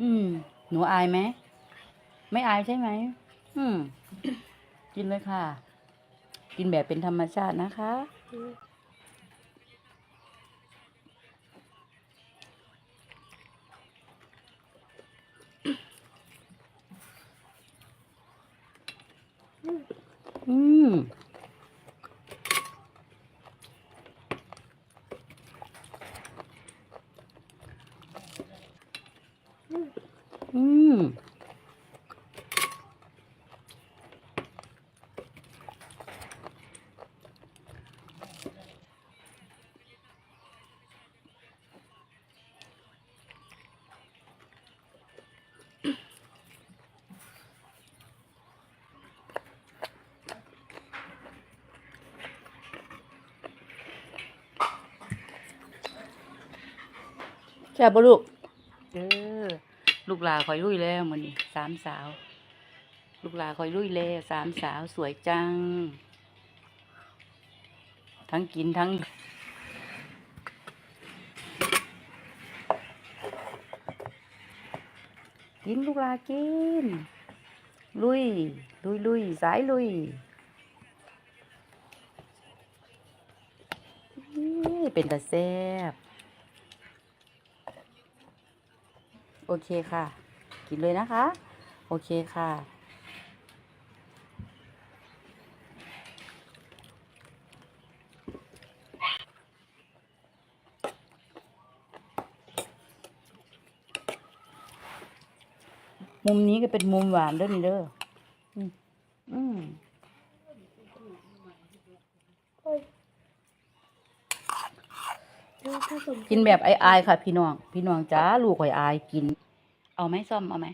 อืม หนูอายไหม ไม่อายใช่ไหม อืม กินเลยค่ะ กินแบบเป็นธรรมชาตินะคะ อืม อืม แซ่บปะลูกเออลูกลาคอยลุยแล้วมันนี่สามสาว ลูกลาคอยลุยแล้วสามสาวสวยจัง ทั้งกินทั้งกินลูกลากิน ลุย ลุยลุยสายลุยเป็นตาแซ่บ โอเคค่ะ กินเลยนะคะ โอเคค่ะ มุมนี้ก็เป็นมุมหวานเด้อนี่เด้อมอืม กินแบบไอายๆค่ะ พี่น้อง พี่น้องจ้าลูกข่อยอายกิน เอาไหมซ่อมเอาไหม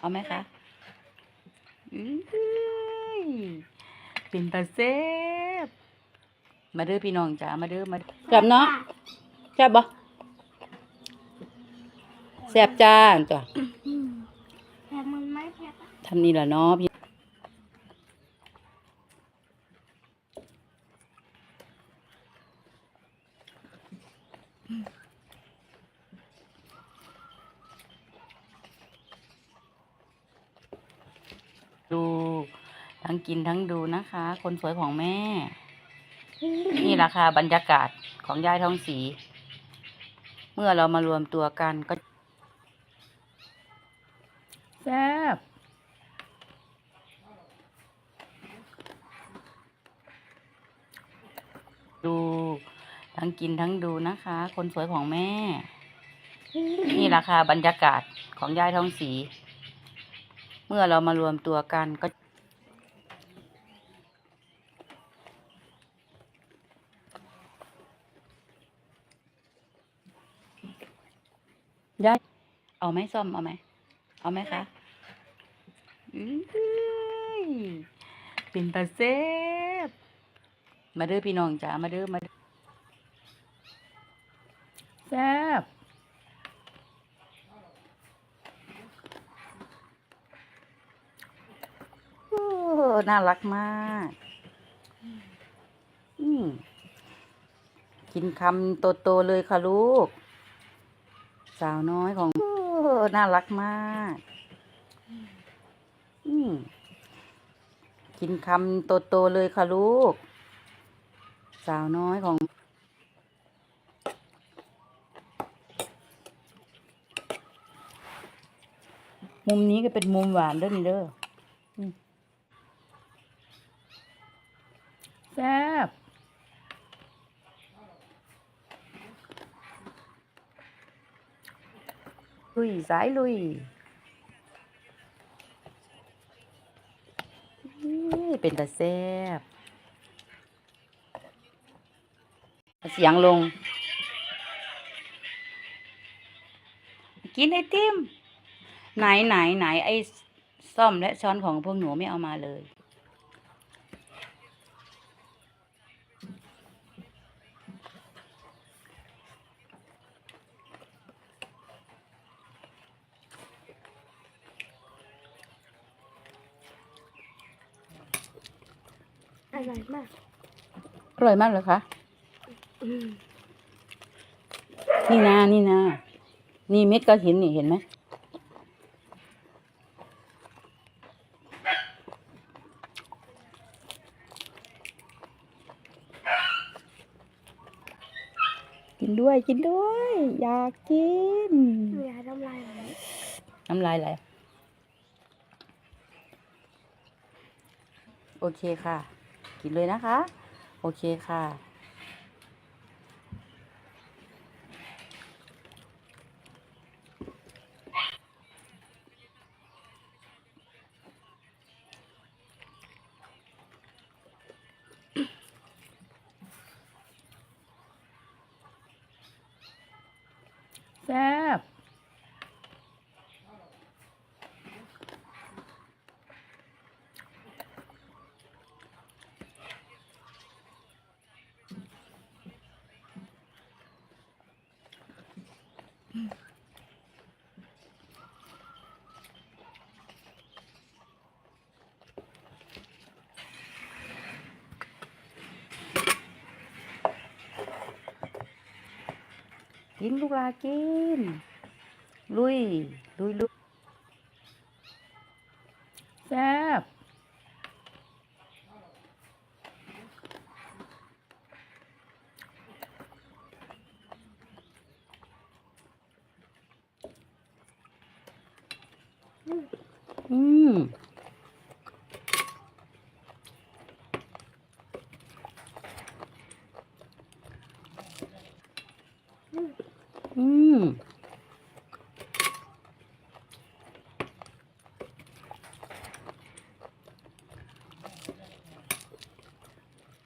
เอาไหมคะอื้อเป็นตาเซบมาเด้อพี่น้องจ้ามาเด้อมาแซ่บเนาะแซ่บบ่แซ่บจ้าจ้ะแพ้มันไม่แพ้ปะ ทำนี่แหละเนาะพี่ดู ทั้ง กินทั้งดูนะคะ คนสวยของแม่ นี่แหละค่ะบรรยากาศของยายทองสี เมื่อเรามารวมตัวกันก็แซ่บดูทั้งกินทั้งดูนะคะ คนสวยของแม่ นี่แหละค่ะบรรยากาศของยายทองสี เมื่อเรามารวมตัวกันก็ ยายเอาไหมซ่อมเอาไหม เอาไหมคะอื้อเป็นตาเซบมาเด้อพี่น้องจ๋ามาเด้อมาแซบน่ารักมากอืมกินคำโต ๆ เลยค่ะลูก สาวน้อยของโอ้น่ารักมาก อืมกินคำโตๆเลยค่ะลูก สาวน้อยของมุมนี้ก็เป็นมุมหวานเด้อนี่เด้ออืมแซ่บ ลุยสายลุยเป็นตาแซบเสียงลง กินไอติมไหนไหนไหนไอซ่อมและช้อนของพวกหนูไม่เอามาเลย อร่อยมาก อร่อยมากเลยคะนี่นานี่นานี่เม็ดกระถินนี่เห็นไหมกินด้วยกินด้วย อยากกินน้ำลายไหลน้ำลายไหลโอเคค่ะ กินเลยนะคะ โอเคค่ะ แซ่บ กินลูกลากิน ลุย ลุยลุยแซ่บอืม อืม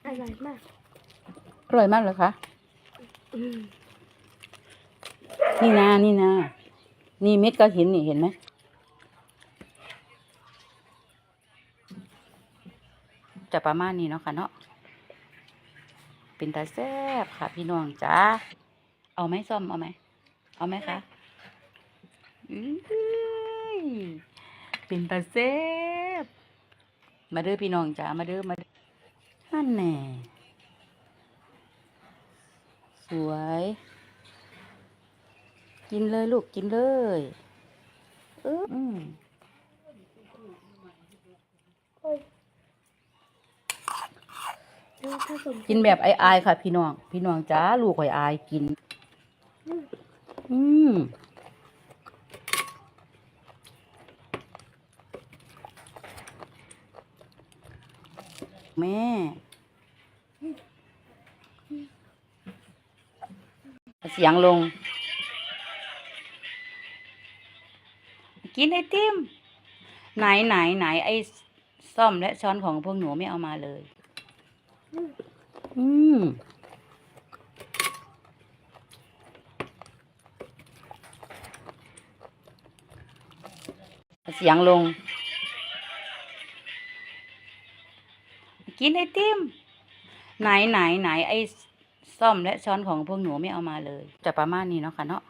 อ ร่อยมาก อร่อยมากเลยคะ นี่นะนี่นะ นี่เม็ดก็เห็นนี่เห็นไหมจะประมาณนี้เนาะค่ะเนาะ เป็นตาแซ่บค่ะ พี่น้องจ้า เอาไหมซ่อมเอาไหม เอาไหมคะอื้อเป็นตาแซ่บมาเด้อพี่น้องจ้า มาเด้อมาเด้อ นั่นแน่สวย กินเลยลูกกินเลยเอออืมกินแบบไอายๆค่ะ พี่น้อง พี่น้องจ้าลูกข่อยอายกิน อืม แม่ เสียงลง กินไอติม ไหนไหนไหนไอซ่อมและช้อนของพวกหนูไม่เอามาเลย อืมเสียงลง กินไอติมไหนไหนไหนไอ้ซ่อมและช้อนของพวกหนูไม่เอามาเลย จะประมาณนี้เนาะค่ะเนาะ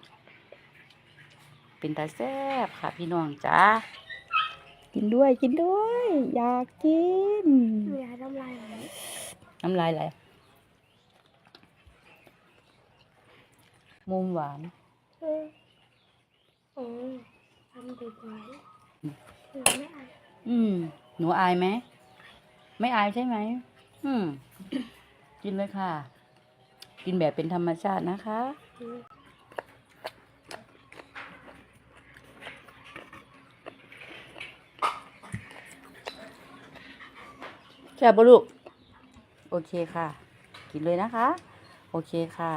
เป็นตาแซ่บค่ะพี่น้องจ้ากินด้วยกินด้วย อยากกินอย่าทำลายไหมน้ำลายไหลมุมหวานเออโอ้ยทำเด็กไว้หนูไม่อายอืมหนูอายไหม ไม่อายใช่ไหม อืม กินเลยค่ะ กินแบบเป็นธรรมชาตินะคะอืมแช่บลูก โอเคค่ะ กินเลยนะคะ โอเคค่ะ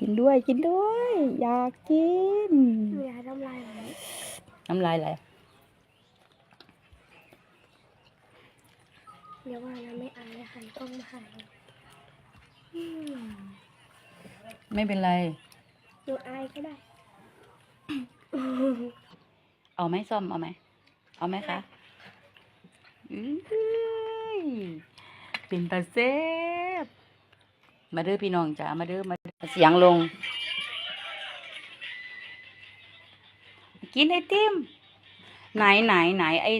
กินด้วยกินด้วย อยากกินอย่าทำลายไหมน้ำลายไหลเดี๋ยวว่านะไม่อายหันกล้องมาหาอืมไม่เป็นไรหนูอายก็ได้ เอาไหมซ่อมเอาไหม เอาไหมคะอื้อเป็นตาเซบ มาเด้อพี่น้องจ๋ามาเด้อมาเด้อเสียงลง กินไอติมไหนไหนไหนไอ้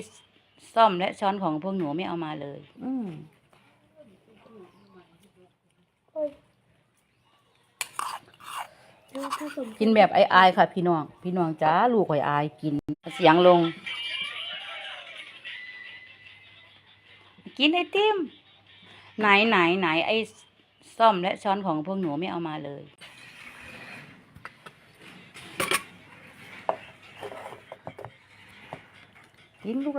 ซ่อมและช้อนของพวกหนูไม่เอามาเลย อืมโอ้ยแล้วผสมกินแบบไอายๆค่ะ พี่น้อง พี่น้องจ้าลูกข่อยอายกิน เสียงลง กินไอติมไหนไหนไหนไอ้ ซ่อมและช้อนของพวกหนูไม่เอามาเลย กินลูก